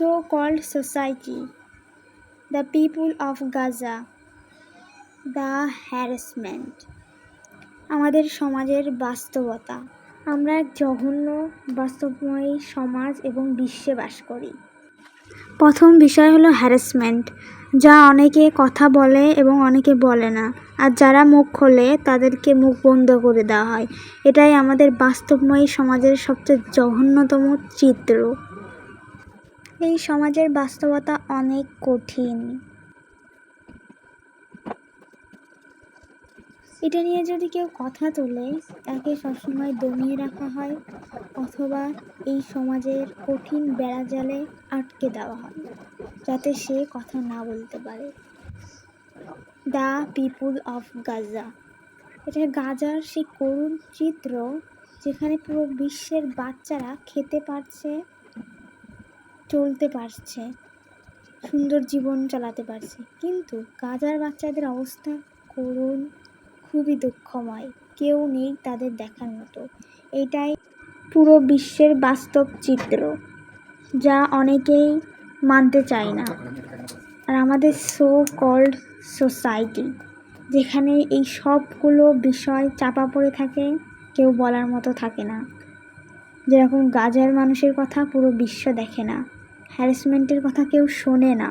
so called society, the people of Gaza, the harassment. আমাদের সমাজের বাস্তবতা। আমরা এক জঘন্য বাস্তবময় সমাজ এবং বিশ্বে বাস করি। প্রথম বিষয় হলো হ্যারাসমেন্ট যা অনেকে কথা বলে এবং অনেকে বলে না। আর যারা মুখ খোলে তাদেরকে মুখ বন্ধ করে দেওয়া হয়। এটাই আমাদের বাস্তবময় সমাজের সবচেয়ে জঘন্যতম চিত্র। এই সমাজের বাস্তবতা অনেক কঠিন। এটা নিয়ে যদি কেউ কথা তোলে, তাকে সবসময় দমিয়ে রাখা হয় অথবা এই সমাজের কঠিন বেড়াজালে আটকে দেওয়া হয়, যাতে সে কথা না বলতে পারে। The people of Gaza. এটা গাজার সেই করুণ চিত্র যেখানে পুরো বিশ্বের বাচ্চারা খেতে পারছে চলতে পারছে, সুন্দর জীবন চালাতে পারছে। কিন্তু গাজার বাচ্চাদের অবস্থা করুণ খুবই দুঃখময়। কেউ নেই তাদের দেখার মতো। এটাই পুরো বিশ্বের বাস্তব চিত্র, যা অনেকেই মানতে চায় না। আর আমাদের সো কল্ড সোসাইটি যেখানে এই সবগুলো বিষয় চাপা পড়ে থাকে, কেউ বলার মতো থাকে না। যেরকম গাজার মানুষের কথা পুরো বিশ্ব দেখে না। হ্যারাসমেন্টের কথা কেউ শোনে না।